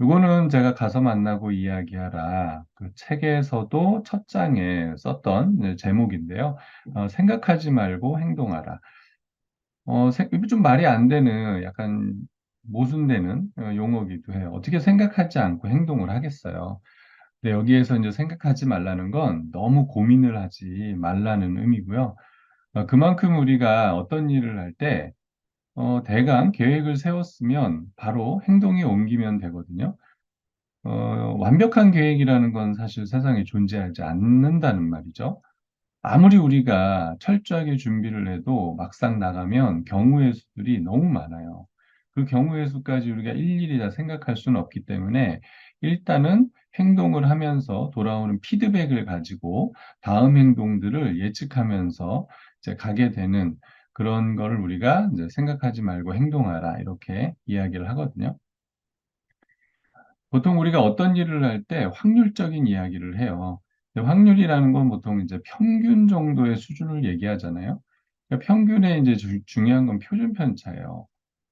요거는 제가 가서 만나고 이야기하라. 그 책에서도 첫 장에 썼던 제목인데요. 어, 생각하지 말고 행동하라. 어, 좀 말이 안 되는 약간 모순되는 어, 용어기도 해요. 어떻게 생각하지 않고 행동을 하겠어요. 근데 여기에서 이제 생각하지 말라는 건 너무 고민을 하지 말라는 의미고요. 어, 그만큼 우리가 어떤 일을 할 때, 어, 대강 계획을 세웠으면 바로 행동에 옮기면 되거든요. 어, 완벽한 계획이라는 건 사실 세상에 존재하지 않는다는 말이죠. 아무리 우리가 철저하게 준비를 해도 막상 나가면 경우의 수들이 너무 많아요. 그 경우의 수까지 우리가 일일이 다 생각할 수는 없기 때문에 일단은 행동을 하면서 돌아오는 피드백을 가지고 다음 행동들을 예측하면서 이제 가게 되는 그런 거를 우리가 이제 생각하지 말고 행동하라 이렇게 이야기를 하거든요. 보통 우리가 어떤 일을 할 때 확률적인 이야기를 해요. 확률이라는 건 보통 이제 평균 정도의 수준을 얘기하잖아요. 그러니까 평균에 이제 주- 중요한 건 표준 편차예요.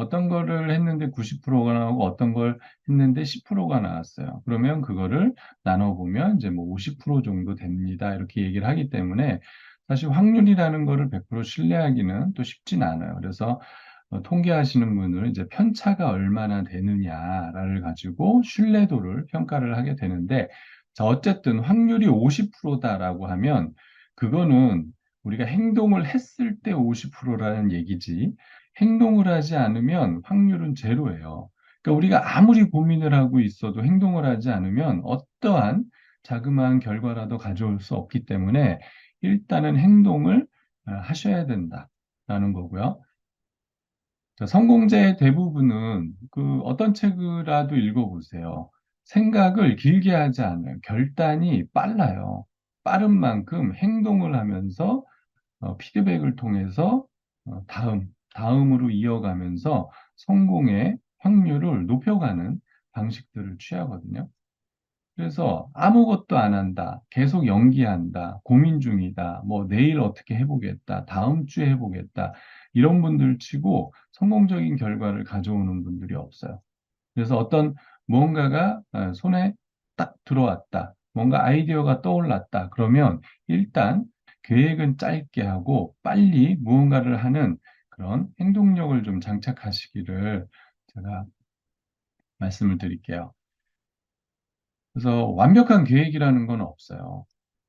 어떤 거를 했는데 90%가 나오고 어떤 걸 했는데 10%가 나왔어요. 그러면 그거를 나눠보면 이제 뭐 50% 정도 됩니다. 이렇게 얘기를 하기 때문에 사실 확률이라는 거를 100% 신뢰하기는 또 쉽진 않아요. 그래서 어, 통계하시는 분들은 이제 편차가 얼마나 되느냐를 가지고 신뢰도를 평가를 하게 되는데, 자, 어쨌든 확률이 50%다라고 하면, 그거는 우리가 행동을 했을 때 50%라는 얘기지, 행동을 하지 않으면 확률은 제로예요. 그러니까 우리가 아무리 고민을 하고 있어도 행동을 하지 않으면 어떠한 자그마한 결과라도 가져올 수 없기 때문에 일단은 행동을 어, 하셔야 된다라는 거고요. 자, 성공자의 대부분은 그 어떤 책이라도 읽어보세요. 생각을 길게 하지 않아요. 결단이 빨라요. 빠른 만큼 행동을 하면서 어, 피드백을 통해서 어, 다음, 다음으로 이어가면서 성공의 확률을 높여가는 방식들을 취하거든요. 그래서 아무것도 안 한다, 계속 연기한다, 고민 중이다, 뭐 내일 어떻게 해보겠다, 다음 주에 해보겠다, 이런 분들 치고 성공적인 결과를 가져오는 분들이 없어요. 그래서 어떤 무언가가 어, 손에 딱 들어왔다, 뭔가 아이디어가 떠올랐다, 그러면 일단 계획은 짧게 하고 빨리 무언가를 하는 그런 행동력을 좀 장착하시기를 제가 말씀을 드릴게요. 그래서 완벽한 계획이라는 건 없어요.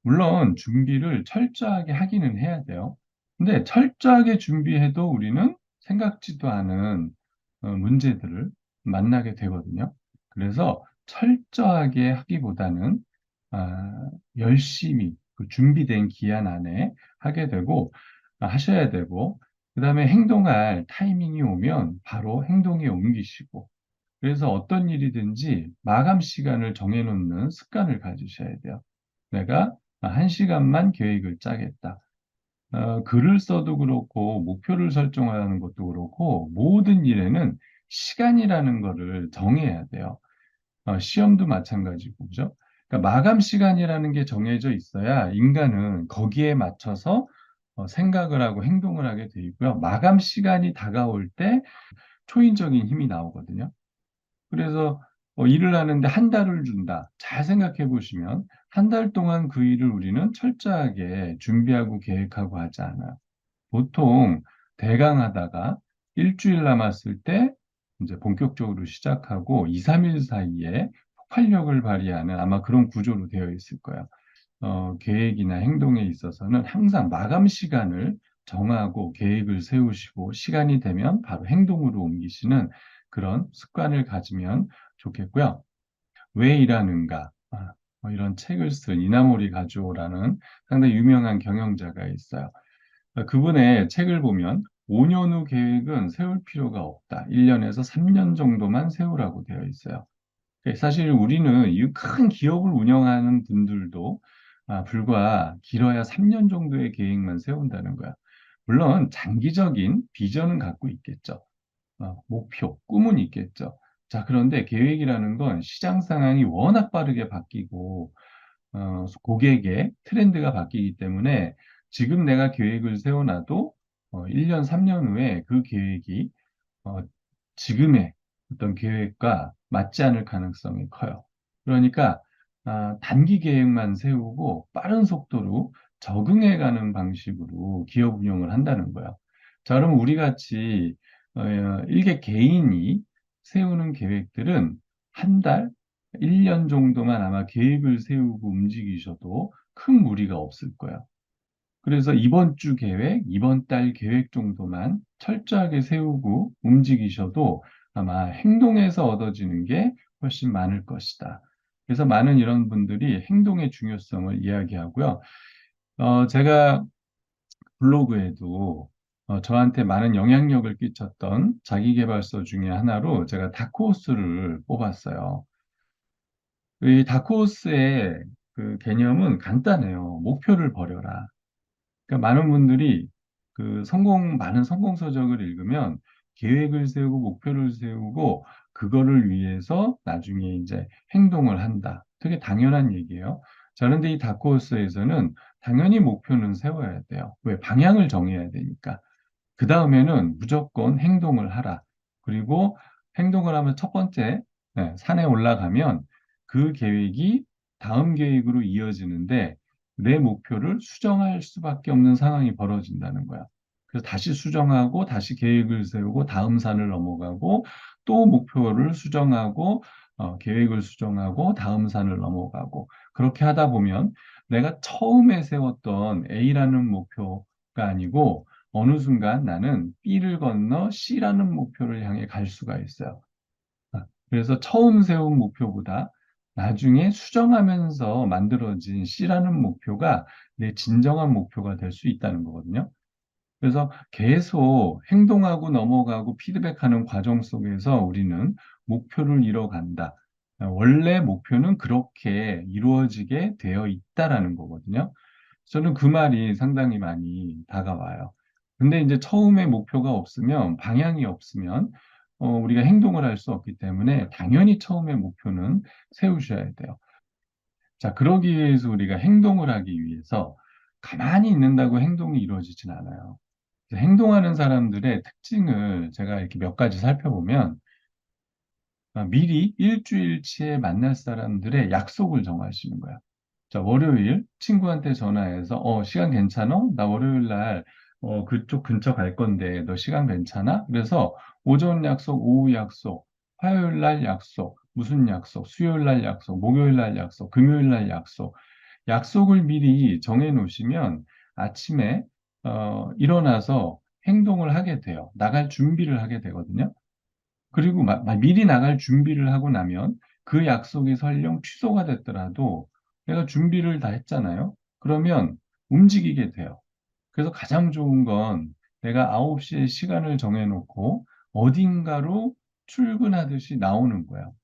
물론 준비를 철저하게 하기는 해야 돼요. 근데 철저하게 준비해도 우리는 생각지도 않은 어, 문제들을 만나게 되거든요. 그래서 철저하게 하기보다는 아, 열심히 그 준비된 기한 안에 하게 되고 아, 하셔야 되고 그 다음에 행동할 타이밍이 오면 바로 행동에 옮기시고 그래서 어떤 일이든지 마감 시간을 정해놓는 습관을 가지셔야 돼요. 내가 한 시간만 계획을 짜겠다. 어, 글을 써도 그렇고, 목표를 설정하는 것도 그렇고, 모든 일에는 시간이라는 거를 정해야 돼요. 어, 시험도 마찬가지고, 그죠? 그러니까 마감 시간이라는 게 정해져 있어야 인간은 거기에 맞춰서 어, 생각을 하고 행동을 하게 돼 있고요. 마감 시간이 다가올 때 초인적인 힘이 나오거든요. 그래서 어, 일을 하는데 한 달을 준다. 잘 생각해 보시면 한 달 동안 그 일을 우리는 철저하게 준비하고 계획하고 하지 않아요. 보통 대강 하다가 일주일 남았을 때 이제 본격적으로 시작하고 2, 3일 사이에 폭발력을 발휘하는 아마 그런 구조로 되어 있을 거예요. 어, 계획이나 행동에 있어서는 항상 마감 시간을 정하고 계획을 세우시고 시간이 되면 바로 행동으로 옮기시는 그런 습관을 가지면 좋겠고요. 왜 일하는가? 아, 뭐 이런 책을 쓴 이나모리 가주오라는 상당히 유명한 경영자가 있어요. 아, 그분의 책을 보면 5년 후 계획은 세울 필요가 없다. 1년에서 3년 정도만 세우라고 되어 있어요. 예, 사실 우리는 이 큰 기업을 운영하는 분들도 아, 불과 길어야 3년 정도의 계획만 세운다는 거야. 물론 장기적인 비전은 갖고 있겠죠. 어, 목표, 꿈은 있겠죠. 자, 그런데 계획이라는 건 시장 상황이 워낙 빠르게 바뀌고, 어, 고객의 트렌드가 바뀌기 때문에 지금 내가 계획을 세워놔도 어, 1년, 3년 후에 그 계획이 어, 지금의 어떤 계획과 맞지 않을 가능성이 커요. 그러니까 아, 단기 계획만 세우고 빠른 속도로 적응해 가는 방식으로 기업 운영을 한다는 거예요. 자, 그러면 우리 같이 어, 일개 개인이 세우는 계획들은 한 달, 1년 정도만 아마 계획을 세우고 움직이셔도 큰 무리가 없을 거예요. 그래서 이번 주 계획, 이번 달 계획 정도만 철저하게 세우고 움직이셔도 아마 행동에서 얻어지는 게 훨씬 많을 것이다. 그래서 많은 이런 분들이 행동의 중요성을 이야기하고요. 어, 제가 블로그에도 어, 저한테 많은 영향력을 끼쳤던 자기계발서 중에 하나로 제가 다크호스를 뽑았어요. 이 다크호스의 그 개념은 간단해요. 목표를 버려라. 그러니까 많은 분들이 그 성공, 많은 성공 서적을 읽으면 계획을 세우고 목표를 세우고 그거를 위해서 나중에 이제 행동을 한다. 되게 당연한 얘기예요. 자, 그런데 이 다크호스에서는 당연히 목표는 세워야 돼요. 왜? 방향을 정해야 되니까. 그 다음에는 무조건 행동을 하라. 그리고 행동을 하면 첫 번째, 네, 산에 올라가면 그 계획이 다음 계획으로 이어지는데 내 목표를 수정할 수밖에 없는 상황이 벌어진다는 거야. 그래서 다시 수정하고 다시 계획을 세우고 다음 산을 넘어가고 또 목표를 수정하고 어, 계획을 수정하고 다음 산을 넘어가고 그렇게 하다 보면 내가 처음에 세웠던 A라는 목표가 아니고 어느 순간 나는 B를 건너 C라는 목표를 향해 갈 수가 있어요. 아, 그래서 처음 세운 목표보다 나중에 수정하면서 만들어진 C라는 목표가 내 진정한 목표가 될 수 있다는 거거든요. 그래서 계속 행동하고 넘어가고 피드백하는 과정 속에서 우리는 목표를 이뤄간다. 원래 목표는 그렇게 이루어지게 되어 있다라는 거거든요. 저는 그 말이 상당히 많이 다가와요. 근데 이제 처음에 목표가 없으면, 방향이 없으면, 어, 우리가 행동을 할 수 없기 때문에 당연히 처음에 목표는 세우셔야 돼요. 자, 그러기 위해서 우리가 행동을 하기 위해서 가만히 있는다고 행동이 이루어지진 않아요. 행동하는 사람들의 특징을 제가 이렇게 몇 가지 살펴보면 아, 미리 일주일치에 만날 사람들의 약속을 정하시는 거야. 자, 월요일 친구한테 전화해서 어, 시간 괜찮아? 나 월요일 날 어, 그쪽 근처 갈 건데 너 시간 괜찮아? 그래서 오전 약속, 오후 약속, 화요일 날 약속, 무슨 약속, 수요일 날 약속, 목요일 날 약속, 금요일 날 약속. 약속을 미리 정해 놓으시면 아침에 어, 일어나서 행동을 하게 돼요. 나갈 준비를 하게 되거든요. 그리고 마, 마, 미리 나갈 준비를 하고 나면 그 약속이 설령 취소가 됐더라도 내가 준비를 다 했잖아요. 그러면 움직이게 돼요. 그래서 가장 좋은 건 내가 9시에 시간을 정해놓고 어딘가로 출근하듯이 나오는 거예요.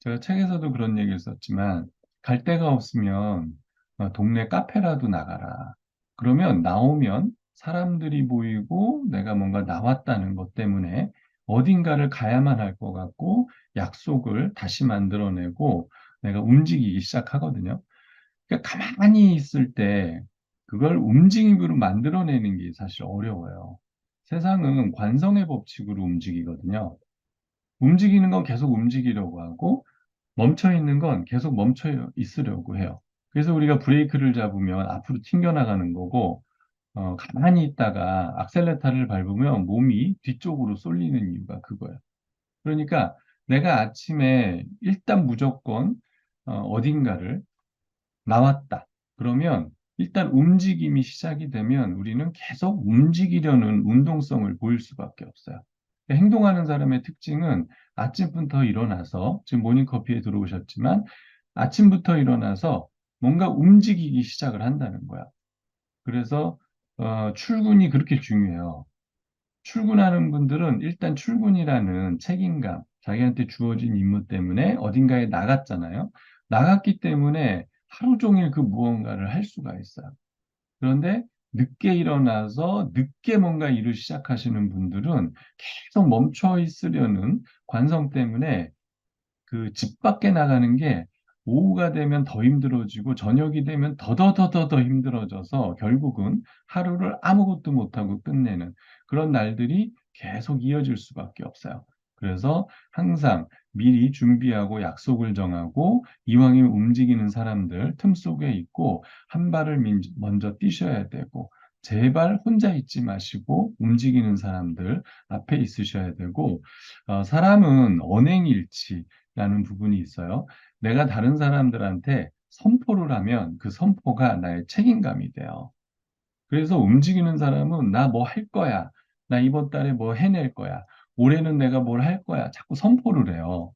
제가 책에서도 그런 얘기를 썼지만 갈 데가 없으면 어, 동네 카페라도 나가라. 그러면 나오면 사람들이 보이고 내가 뭔가 나왔다는 것 때문에 어딘가를 가야만 할 것 같고 약속을 다시 만들어내고 내가 움직이기 시작하거든요. 그러니까 가만히 있을 때 그걸 움직임으로 만들어내는 게 사실 어려워요. 세상은 관성의 법칙으로 움직이거든요. 움직이는 건 계속 움직이려고 하고 멈춰 있는 건 계속 멈춰 있으려고 해요. 그래서 우리가 브레이크를 잡으면 앞으로 튕겨나가는 거고 어, 가만히 있다가 악셀레타를 밟으면 몸이 뒤쪽으로 쏠리는 이유가 그거예요. 그러니까 내가 아침에 일단 무조건 어, 딘가를 나왔다. 그러면 일단 움직임이 시작이 되면 우리는 계속 움직이려는 운동성을 보일 수밖에 없어요. 행동하는 사람의 특징은 아침부터 일어나서 지금 모닝커피에 들어오셨지만 아침부터 일어나서 뭔가 움직이기 시작을 한다는 거야. 그래서 어, 출근이 그렇게 중요해요. 출근하는 분들은 일단 출근이라는 책임감, 자기한테 주어진 임무 때문에 어딘가에 나갔잖아요. 나갔기 때문에 하루 종일 그 무언가를 할 수가 있어요. 그런데 늦게 일어나서 늦게 뭔가 일을 시작하시는 분들은 계속 멈춰 있으려는 관성 때문에 그 집 밖에 나가는 게 오후가 되면 더 힘들어지고 저녁이 되면 더더더더더 힘들어져서 결국은 하루를 아무것도 못하고 끝내는 그런 날들이 계속 이어질 수밖에 없어요. 그래서 항상 미리 준비하고 약속을 정하고 이왕에 움직이는 사람들 틈 속에 있고 한 발을 민- 먼저 뛰셔야 되고 제발 혼자 있지 마시고 움직이는 사람들 앞에 있으셔야 되고 어, 사람은 언행일치 라는 부분이 있어요. 내가 다른 사람들한테 선포를 하면 그 선포가 나의 책임감이 돼요. 그래서 움직이는 사람은 나 뭐 할 거야. 나 이번 달에 뭐 해낼 거야. 올해는 내가 뭘 할 거야. 자꾸 선포를 해요.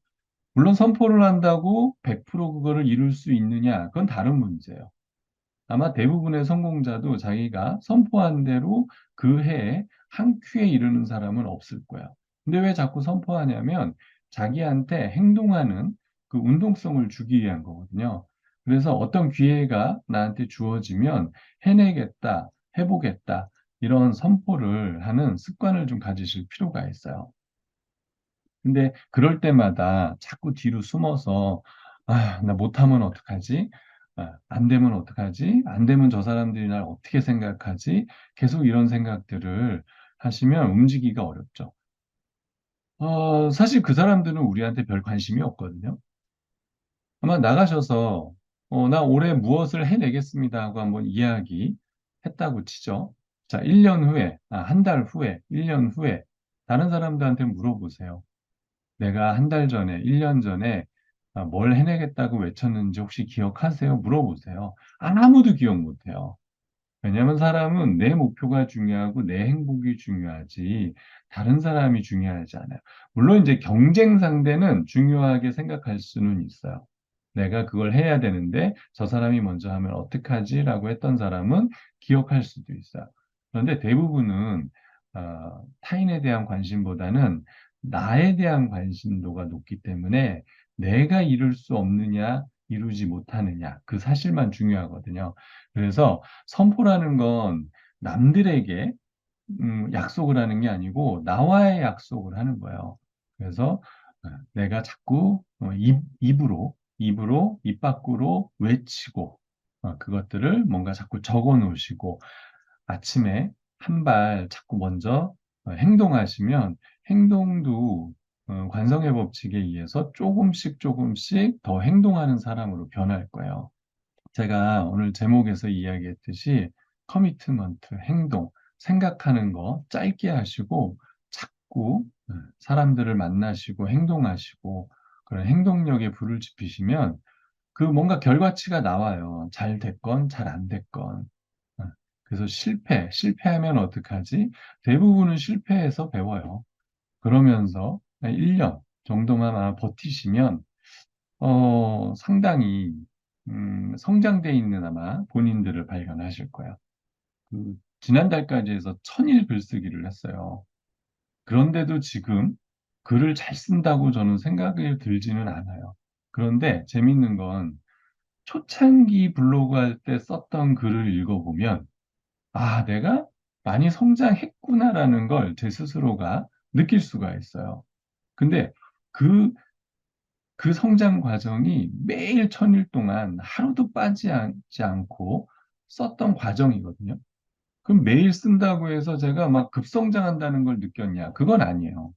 물론 선포를 한다고 100% 그거를 이룰 수 있느냐? 그건 다른 문제예요. 아마 대부분의 성공자도 자기가 선포한 대로 그 해에 한 큐에 이르는 사람은 없을 거야. 근데 왜 자꾸 선포하냐면 자기한테 행동하는 그 운동성을 주기 위한 거거든요. 그래서 어떤 기회가 나한테 주어지면 해내겠다, 해보겠다, 이런 선포를 하는 습관을 좀 가지실 필요가 있어요. 근데 그럴 때마다 자꾸 뒤로 숨어서 아, 나 못하면 어떡하지? 아, 안 되면 어떡하지? 안 되면 저 사람들이 날 어떻게 생각하지? 계속 이런 생각들을 하시면 움직이기가 어렵죠. 어, 사실 그 사람들은 우리한테 별 관심이 없거든요. 아마 나가셔서 어, 나 올해 무엇을 해내겠습니다 하고 한번 이야기 했다고 치죠. 자, 1 년 후에, 아, 한달 후에, 1 년 후에 다른 사람들한테 물어보세요. 내가 한달 전에, 1 년 전에 아, 뭘 해내겠다고 외쳤는지 혹시 기억하세요? 물어보세요. 아무도 기억 못 해요. 왜냐하면 사람은 내 목표가 중요하고 내 행복이 중요하지 다른 사람이 중요하지 않아요. 물론 이제 경쟁 상대는 중요하게 생각할 수는 있어요. 내가 그걸 해야 되는데 저 사람이 먼저 하면 어떡하지라고 했던 사람은 기억할 수도 있어요. 그런데 대부분은 어, 타인에 대한 관심보다는 나에 대한 관심도가 높기 때문에 내가 이룰 수 없느냐, 이루지 못하느냐, 그 사실만 중요하거든요. 그래서 선포라는 건 남들에게 음, 약속을 하는 게 아니고 나와의 약속을 하는 거예요. 그래서 어, 내가 자꾸 어, 입, 입으로, 입으로, 입 밖으로 외치고 어, 그것들을 뭔가 자꾸 적어 놓으시고 아침에 한 발 자꾸 먼저 어, 행동하시면 행동도 어, 관성의 법칙에 의해서 조금씩 조금씩 더 행동하는 사람으로 변할 거예요. 제가 오늘 제목에서 이야기했듯이 커미트먼트, 행동, 생각하는 거 짧게 하시고 자꾸 어, 사람들을 만나시고 행동하시고 그런 행동력에 불을 지피시면 그 뭔가 결과치가 나와요. 잘 됐건 잘 안 됐건. 어, 그래서 실패, 실패하면 어떡하지? 대부분은 실패해서 배워요. 그러면서 1년 정도만 버티시면 어, 상당히 음, 성장돼 있는 아마 본인들을 발견하실 거예요. 그 지난달까지 해서 천일 글쓰기를 했어요. 그런데도 지금 글을 잘 쓴다고 저는 생각이 들지는 않아요. 그런데 재밌는 건 초창기 블로그 할 때 썼던 글을 읽어보면 아, 내가 많이 성장했구나라는 걸 제 스스로가 느낄 수가 있어요. 근데 그, 그 성장 과정이 매일 천일 동안 하루도 빠지지 않고 썼던 과정이거든요. 그럼 매일 쓴다고 해서 제가 막 급성장한다는 걸 느꼈냐? 그건 아니에요.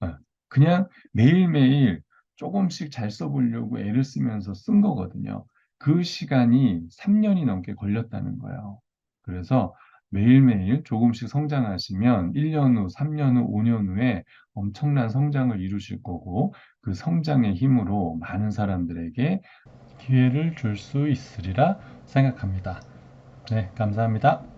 어, 그냥 매일매일 조금씩 잘 써보려고 애를 쓰면서 쓴 거거든요. 그 시간이 3년이 넘게 걸렸다는 거예요. 그래서 매일매일 조금씩 성장하시면 1년 후, 3년 후, 5년 후에 엄청난 성장을 이루실 거고 그 성장의 힘으로 많은 사람들에게 기회를 줄 수 있으리라 생각합니다. 네, 감사합니다.